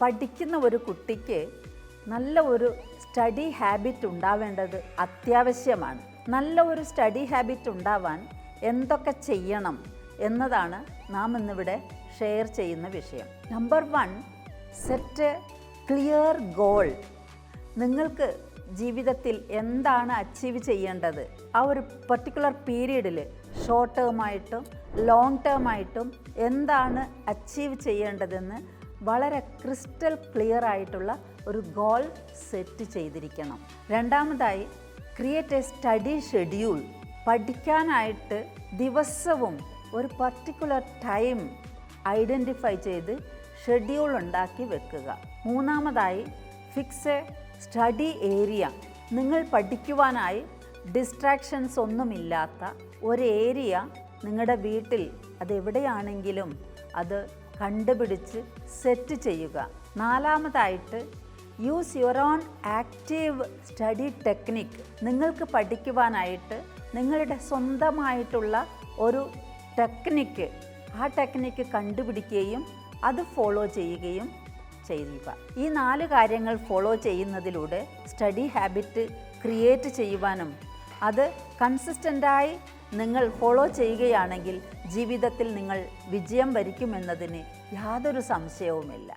പഠിക്കുന്ന ഒരു കുട്ടിക്ക് നല്ല ഒരു സ്റ്റഡി ഹാബിറ്റ് ഉണ്ടാവേണ്ടത് അത്യാവശ്യമാണ്. നല്ല ഒരു സ്റ്റഡി ഹാബിറ്റ് ഉണ്ടാവാൻ എന്തൊക്കെ ചെയ്യണം എന്നതാണ് നാം ഇന്നിവിടെ ഷെയർ ചെയ്യുന്ന വിഷയം. Number one set clear goal. നിങ്ങൾക്ക് ജീവിതത്തിൽ എന്താണ് അച്ചീവ് ചെയ്യേണ്ടത്? ആ ഒരു പർട്ടിക്കുലർ പീരീഡിൽ ഷോർട്ട് ടേം ആയിട്ടും ലോങ് ടേം ആയിട്ടും എന്താണ് അച്ചീവ് ചെയ്യേണ്ടതെന്ന് വളരെ ക്രിസ്റ്റൽ ക്ലിയർ ആയിട്ടുള്ള ഒരു ഗോൾ സെറ്റ് ചെയ്തിരിക്കണം. രണ്ടാമതായി ക്രിയേറ്റ് എ സ്റ്റഡി ഷെഡ്യൂൾ പഠിക്കാനായിട്ട് ദിവസവും ഒരു പർട്ടിക്കുലർ ടൈം ഐഡന്റിഫൈ ചെയ്ത് ഷെഡ്യൂൾ ഉണ്ടാക്കി വെക്കുക. മൂന്നാമതായി ഫിക്സ് എ സ്റ്റഡി ഏരിയ നിങ്ങൾ പഠിക്കുവാനായി ഡിസ്ട്രാക്ഷൻസ് ഒന്നുമില്ലാത്ത ഒരു ഏരിയ നിങ്ങളുടെ വീട്ടിൽ അതെവിടെയാണെങ്കിലും അത് കണ്ടുപിടിച്ച് സെറ്റ് ചെയ്യുക. നാലാമതായിട്ട് use your own active study technique നിങ്ങൾക്ക് പഠിക്കുവാനായിട്ട് നിങ്ങളുടെ സ്വന്തമായിട്ടുള്ള ഒരു ടെക്നിക്ക് ആ ടെക്നിക്ക് കണ്ടുപിടിക്കുകയും അത് ഫോളോ ചെയ്യുകയും ചെയ്യുക. ഈ നാല് കാര്യങ്ങൾ ഫോളോ ചെയ്യുന്നതിലൂടെ സ്റ്റഡി ഹാബിറ്റ് ക്രിയേറ്റ് ചെയ്യുവാനും അത് കൺസിസ്റ്റന്റായി നിങ്ങൾ ഫോളോ ചെയ്യുകയാണെങ്കിൽ ജീവിതത്തിൽ നിങ്ങൾ വിജയം വരിക്കുമെന്നതിന് യാതൊരു സംശയവുമില്ല.